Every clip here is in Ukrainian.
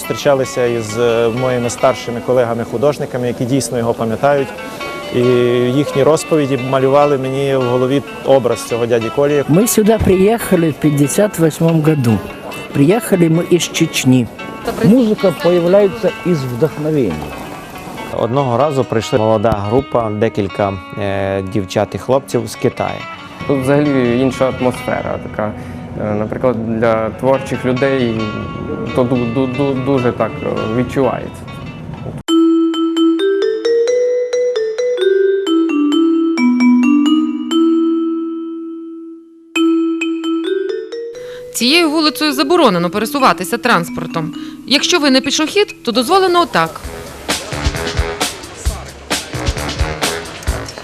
зустрічалися із е, моїми старшими колегами-художниками, які дійсно його пам'ятають. І їхні розповіді малювали мені в голові образ цього дяді Колі. Мы сюда приехали в 58 году. Приехали мы из Чечни. Музыка появляется из вдохновения. Одного разу прийшла молода група, декілька е, дівчат і хлопців з Китаю. Тут взагалі інша атмосфера така. Е, Наприклад, для творчих людей то ду- ду- ду- дуже так е, відчувається. Цією вулицею заборонено пересуватися транспортом. Якщо ви не пішохід, то дозволено отак.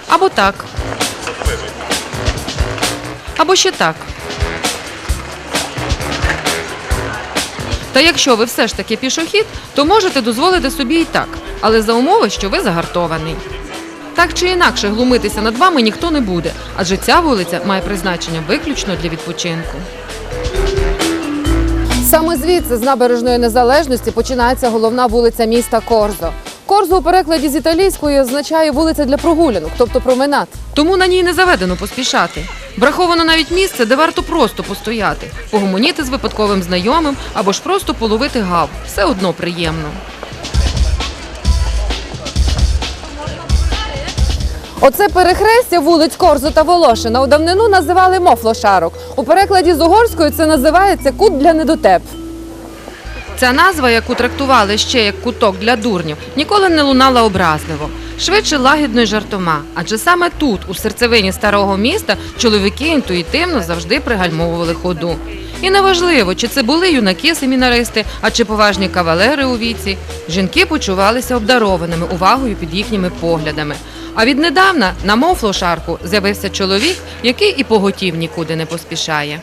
Або так. Або ще так. Та якщо ви все ж таки пішохід, то можете дозволити собі і так, але за умови, що ви загартований. Так чи інакше глумитися над вами ніхто не буде, адже ця вулиця має призначення виключно для відпочинку. Саме звідси, з набережної незалежності, починається головна вулиця міста Корзо. Корзо у перекладі з італійської означає вулиця для прогулянок, тобто променад. Тому на ній не заведено поспішати. Враховано навіть місце, де варто просто постояти, погомоніти з випадковим знайомим або ж просто половити гав. Все одно приємно. Оце перехрестя вулиць Корзо та Волошина у давнину називали мофлошарок. У перекладі з угорської це називається кут для недотеп. Ця назва, яку трактували ще як куток для дурнів, ніколи не лунала образливо. Швидше лагідно й жартома, адже саме тут, у серцевині старого міста, чоловіки інтуїтивно завжди пригальмовували ходу. І неважливо, чи це були юнаки-семінаристи, а чи поважні кавалери у віці, жінки почувалися обдарованими увагою під їхніми поглядами. А віднедавна на мофлошарку з'явився чоловік, який і поготів нікуди не поспішає.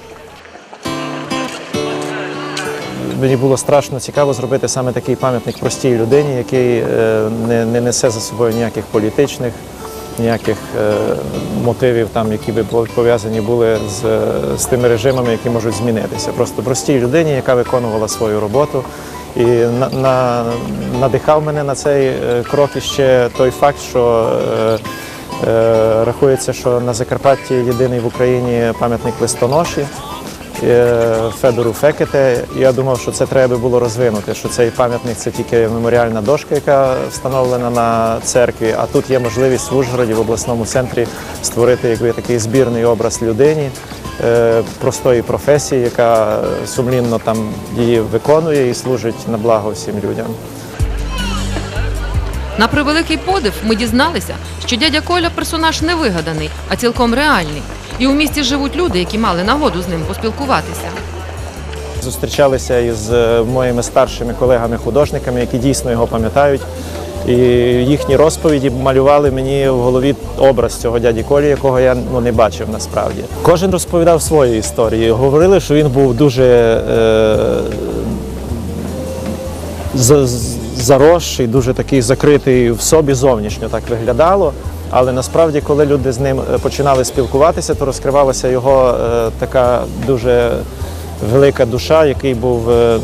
Мені було страшно цікаво зробити саме такий пам'ятник простій людині, який е, не, не несе за собою ніяких політичних, ніяких е, мотивів, там, які би пов'язані були з, е, з тими режимами, які можуть змінитися. Просто простій людині, яка виконувала свою роботу. І на, на, надихав мене на цей крок іще той факт, що е, е, рахується, що на Закарпатті єдиний в Україні пам'ятник листоноші. Е, Федору Фекете. Я думав, що це треба було розвинути, що цей пам'ятник це тільки меморіальна дошка, яка встановлена на церкві. А тут є можливість в Ужгороді, в обласному центрі, створити якби такий збірний образ людині. е, Простої професії, яка сумлінно там її виконує і служить на благо всім людям. На превеликий подив ми дізналися, що дядя Коля персонаж не вигаданий, а цілком реальний. І у місті живуть люди, які мали нагоду з ним поспілкуватися. Зустрічалися із е, моїми старшими колегами-художниками, які дійсно його пам'ятають. І їхні розповіді малювали мені в голові образ цього дяді Колі, якого я ну, не бачив насправді. Кожен розповідав свої історії. Говорили, що він був дуже е, заросший, дуже такий закритий в собі зовнішньо так виглядало. Але насправді, коли люди з ним е, починали спілкуватися, то розкривалася його е, така дуже велика душа, який був е,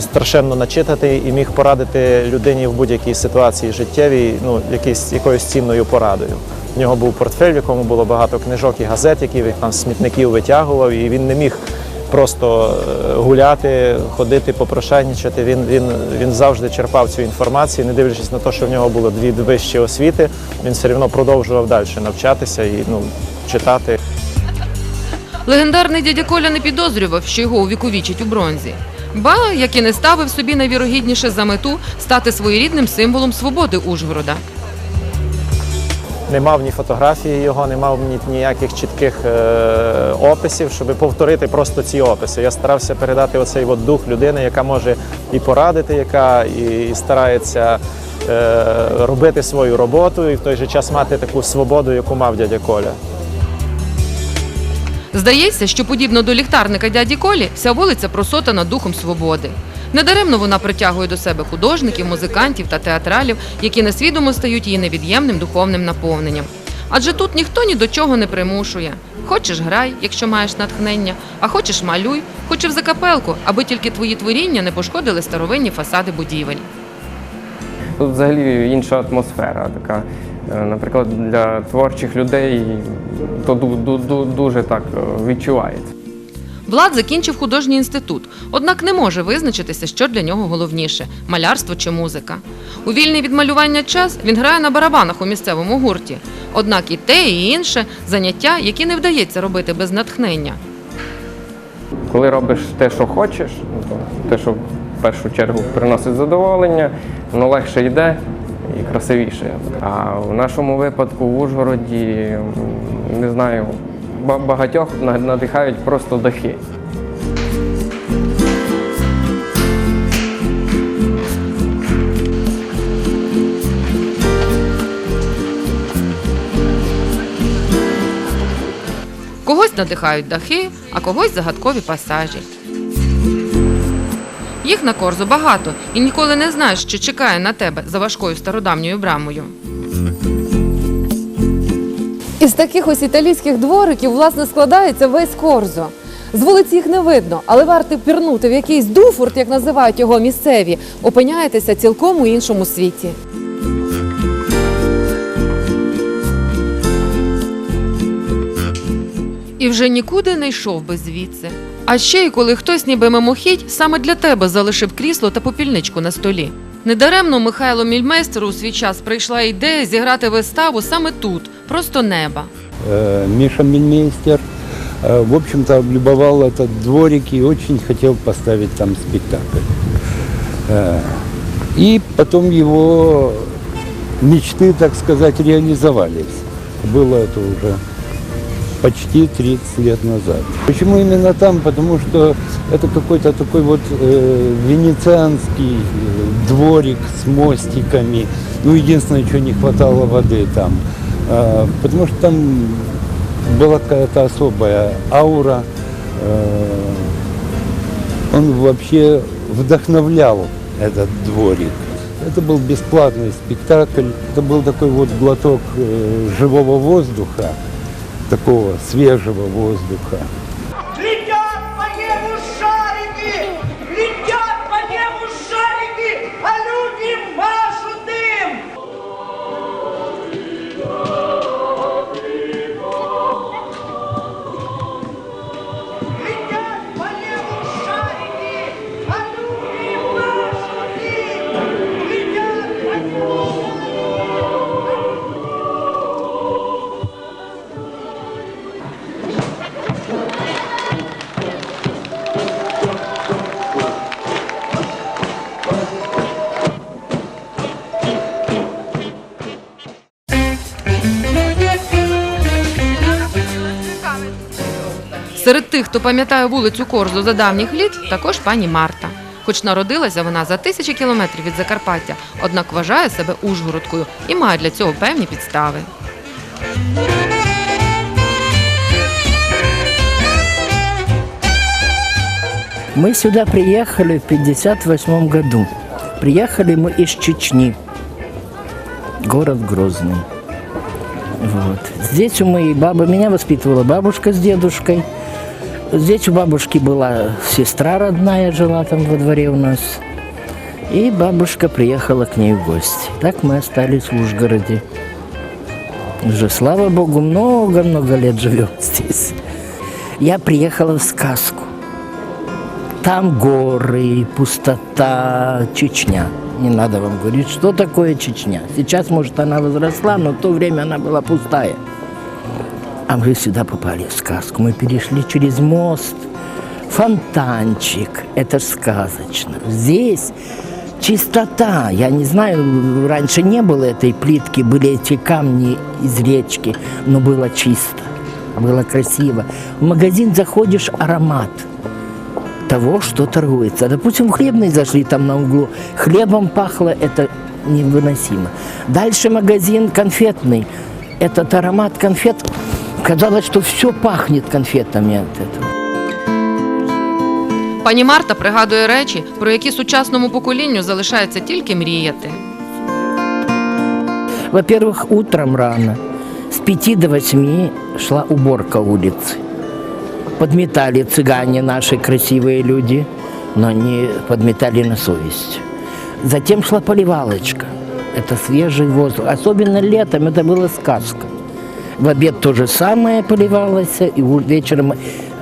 страшенно начитатий і міг порадити людині в будь-якій ситуації життєвій, ну, якийсь, якоюсь цінною порадою. В нього був портфель, в якому було багато книжок і газет, які він там з смітників витягував, і він не міг просто е, гуляти, ходити, попрошайничати. Він, він, він завжди черпав цю інформацію, не дивлячись на те, що в нього було дві вищі освіти, він все одно продовжував далі навчатися і ну, читати. Легендарний дядя Коля не підозрював, що його увіковічать у бронзі. Ба, як і не ставив собі найвірогідніше за мету стати своєрідним символом свободи Ужгорода. Не мав ні фотографії його, не мав ні ніяких чітких е, описів, щоб повторити просто ці описи. Я старався передати оцей от дух людини, яка може і порадити, яка і, і старається е, робити свою роботу, і в той же час мати таку свободу, яку мав дядя Коля. Здається, що подібно до ліхтарника дяді Колі, вся вулиця просотана духом свободи. Недаремно вона притягує до себе художників, музикантів та театралів, які несвідомо стають її невід'ємним духовним наповненням. Адже тут ніхто ні до чого не примушує. Хочеш грай, якщо маєш натхнення, а хочеш малюй, хоч і в закапелку, аби тільки твої творіння не пошкодили старовинні фасади будівель. Тут взагалі інша атмосфера така. Е, Наприклад, для творчих людей то ду- ду- ду- дуже так е, відчувається. Влад закінчив художній інститут, однак не може визначитися, що для нього головніше малярство чи музика. У вільний від малювання час він грає на барабанах у місцевому гурті. Однак і те, і інше заняття, які не вдається робити без натхнення. Коли робиш те, що хочеш, ну, те, що в першу чергу приносить задоволення, воно легше йде і красивіше. А в нашому випадку в Ужгороді, не знаю, багатьох надихають просто дахи. Когось надихають дахи, а когось загадкові пасажі. Їх на корзу багато, і ніколи не знаєш, що чекає на тебе за важкою стародавньою брамою. Із таких ось італійських двориків власне складається весь корзо. З вулиці їх не видно, але варто пірнути в якийсь дуфурт, як називають його місцеві, опиняєтеся цілком у іншому світі. І вже нікуди не йшов би звідси. А ще й коли хтось ніби мимохідь саме для тебе залишив крісло та попільничку на столі. Недаремно Михайло Мільмейстеру у свій час прийшла ідея зіграти виставу саме тут, просто неба. Э, Миша Мельмейстер, э, в общем-то, облюбовал этот дворик и очень хотел поставить там спектакль. Э, И потом его мечты, так сказать, реализовались. Было это уже почти 30 лет назад. Почему именно там? Потому что это какой-то такой вот э, венецианский э, дворик с мостиками. Ну, единственное, чего не хватало воды там. А, потому что там была какая-то особая аура. Э, он вообще вдохновлял этот дворик. Это был бесплатный спектакль. Это был такой вот глоток э, живого воздуха, такого свежего воздуха. тих, хто пам'ятає вулицю Корзу за давніх літ, також пані Марта. Хоч народилася вона за тисячі кілометрів від Закарпаття, однак вважає себе Ужгородкою і має для цього певні підстави. Мы сюда приехали в 58 году. Приехали мы из Чечни, город Грозный. Вот. Здесь у моей бабы, меня воспитывала бабушка с дедушкой. Здесь у бабушки была сестра родная, жила там во дворе у нас. И бабушка приехала к ней в гости. Так мы остались в Ужгороде. Уже, слава богу, много-много лет живем здесь. Я приехала в сказку. Там горы, пустота, Чечня. Не надо вам говорить, что такое Чечня. Сейчас, может, она возросла, но в то время она была пустая. А мы сюда попали в сказку. Мы перешли через мост. Фонтанчик. Это ж сказочно. Здесь чистота. Я не знаю, раньше не было этой плитки, были эти камни из речки, но было чисто, было красиво. В магазин заходишь, аромат того, что торгуется. Допустим, в хлебный зашли там на углу, хлебом пахло, это невыносимо. Дальше магазин конфетный. Этот аромат конфет, казалось, что все пахнет конфетами от этого. Пані Марта пригадує речі, про які сучасному поколінню залишається тільки мріяти. Во-первых, утром рано С пяти до восьми шла уборка улицы. Подметали цыгане, наши красивые люди, но они подметали на совесть. Затем шла поливалочка. Это свежий воздух. Особенно летом это была сказка. В обед то же самое поливалось, и вечером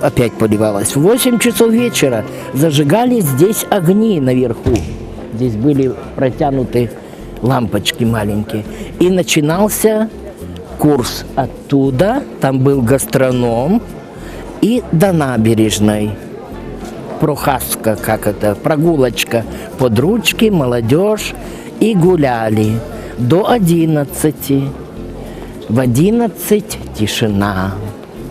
опять поливалось. В 8 часов вечера зажигались здесь огни наверху. Здесь были протянуты лампочки маленькие. И начинался курс оттуда, там был гастроном, и до набережной. Прохаска, как это, прогулочка под ручки, молодежь. И гуляли до 11. В 11 тишина.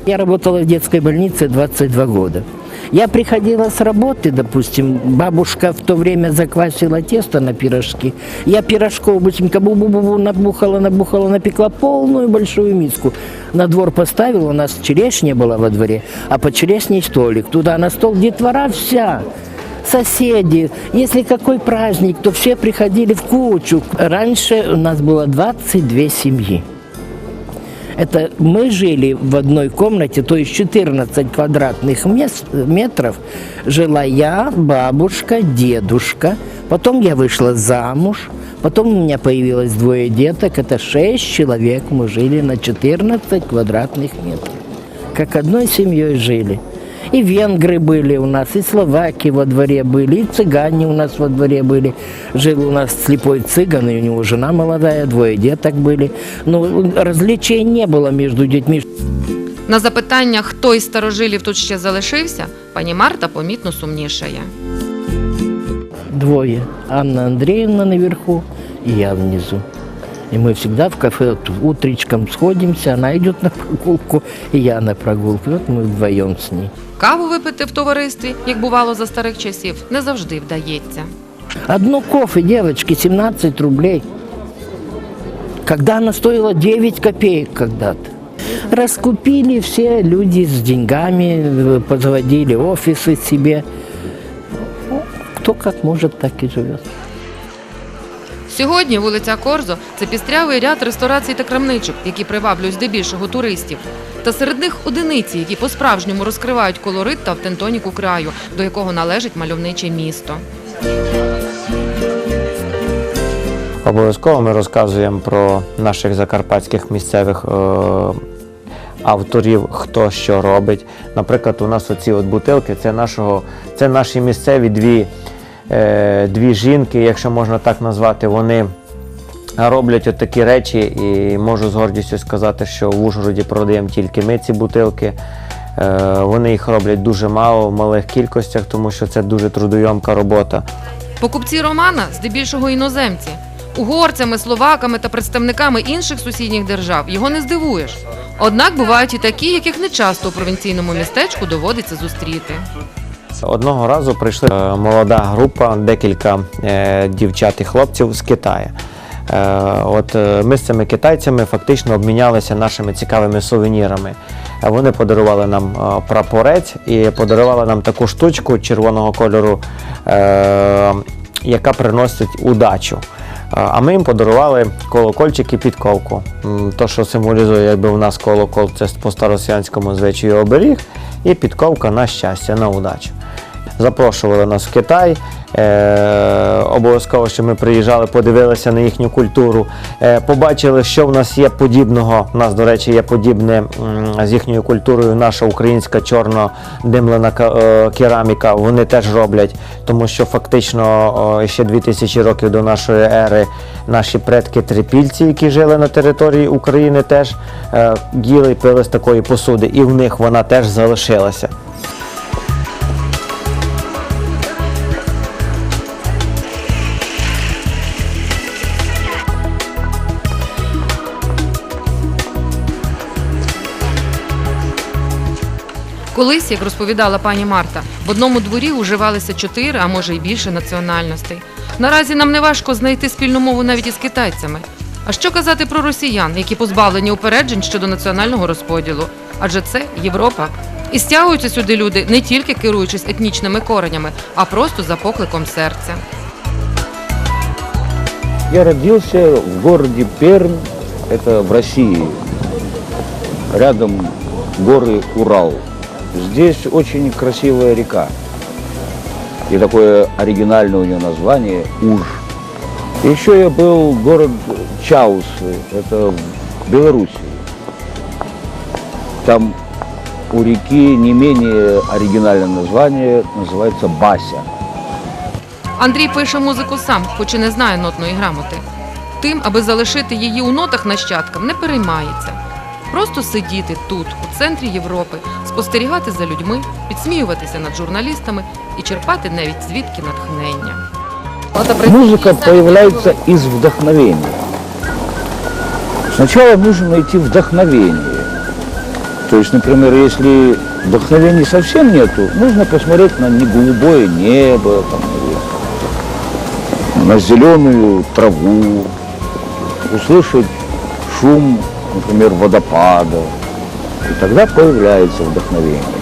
Я работала в детской больнице 22 года. Я приходила с работы, допустим, бабушка в то время заквасила тесто на пирожки. Я пирожков быстренько бу-бу-бу набухала, набухала, напекла полную большую миску. На двор поставила, у нас черешня была во дворе, а под черешней столик. Туда на стол детвора вся соседи. Если какой праздник, то все приходили в кучу. Раньше у нас было 22 семьи. Это мы жили в одной комнате, то есть 14 квадратных мес- метров. Жила я, бабушка, дедушка. Потом я вышла замуж. Потом у меня появилось двое деток. Это 6 человек. Мы жили на 14 квадратных метров. Как одной семьей жили. И венгры были у нас, и словаки во дворе были, и цыгане у нас во дворе были. Жил у нас слепой цыган, и у него жена молодая, двое деток были. Ну, различий не было между детьми. На запитання, хто із старожилів тут ще залишився, пані Марта помітно сумнішає. Двое. Анна Андреевна наверху и я внизу. И мы всегда в кафе вот утречком сходимся, она идет на прогулку, и я на прогулку. Вот мы вдвоем с ней. Каву випити в товаристві, як бувало за старих часів, не завжди вдається. Одно кофе, девочки, 17 рублей. Когда она стоила 9 копеек когда-то. Раскупили все люди с деньгами, э, позаводили офисы себе. Ну, Кто как может, так и живет. Сьогодні вулиця Корзо це пістрявий ряд ресторацій та крамничок, які приваблюють здебільшого туристів. Та серед них одиниці, які по-справжньому розкривають колорит та автентоніку краю, до якого належить мальовниче місто. Обов'язково ми розказуємо про наших закарпатських місцевих е, авторів, хто що робить. Наприклад, у нас оці бутилки це, це наші місцеві дві, дві жінки, якщо можна так назвати, вони роблять от такі речі, і можу з гордістю сказати, що в Ужгороді продаємо тільки ми ці бутилки. Е, Вони їх роблять дуже мало, в малих кількостях, тому що це дуже трудойомка робота. Покупці Романа здебільшого іноземці. Угорцями, словаками та представниками інших сусідніх держав його не здивуєш. Однак бувають і такі, яких не часто у провінційному містечку доводиться зустріти. Одного разу прийшли е, молода група, декілька е, дівчат і хлопців з Китаю. Е, От ми з цими китайцями фактично обмінялися нашими цікавими сувенірами. Вони подарували нам прапорець і подарували нам таку штучку червоного кольору, яка приносить удачу. А ми їм подарували колокольчик і підковку. То, що символізує, якби у нас колокол, це по старосіянському звичаю оберіг, і підковка на щастя, на удачу. Запрошували нас в Китай. Е, обов'язково, що ми приїжджали, подивилися на їхню культуру, е, побачили, що в нас є подібного. У нас, до речі, є подібне з їхньою культурою. Наша українська чорно-димлена е, кераміка. Вони теж роблять, тому що фактично ще 2000 років до нашої ери наші предки трипільці, які жили на території України, теж е, їли і пили з такої посуди, і в них вона теж залишилася. Колись, як розповідала пані Марта, в одному дворі уживалися чотири, а може й більше національностей. Наразі нам не важко знайти спільну мову навіть із китайцями. А що казати про росіян, які позбавлені упереджень щодо національного розподілу? Адже це Європа. І стягуються сюди люди не тільки керуючись етнічними коренями, а просто за покликом серця. Я родился в городе Пермь, это в России. рядом горы Урал. Здесь очень красивая река. И такое оригинальное у нее название Уж. Еще я был в город Чаусы, это в Белоруссии. Там у реки не менее оригинальное название, называется Бася. Андрій пише музику сам, хоч і не знає нотної грамоти. Тим, аби залишити її у нотах нащадкам, не переймається. Просто сидіти тут, у центрі Європи, спостерігати за людьми, підсміюватися над журналістами і черпати навіть звідки натхнення. Музыка появляется из вдохновения. Сначала нужно найти вдохновение. То есть, например, если вдохновения совсем нету, нужно посмотреть на неголубое небо, там, на зеленую траву, услышать шум, например, водопада. И тогда появляется вдохновение.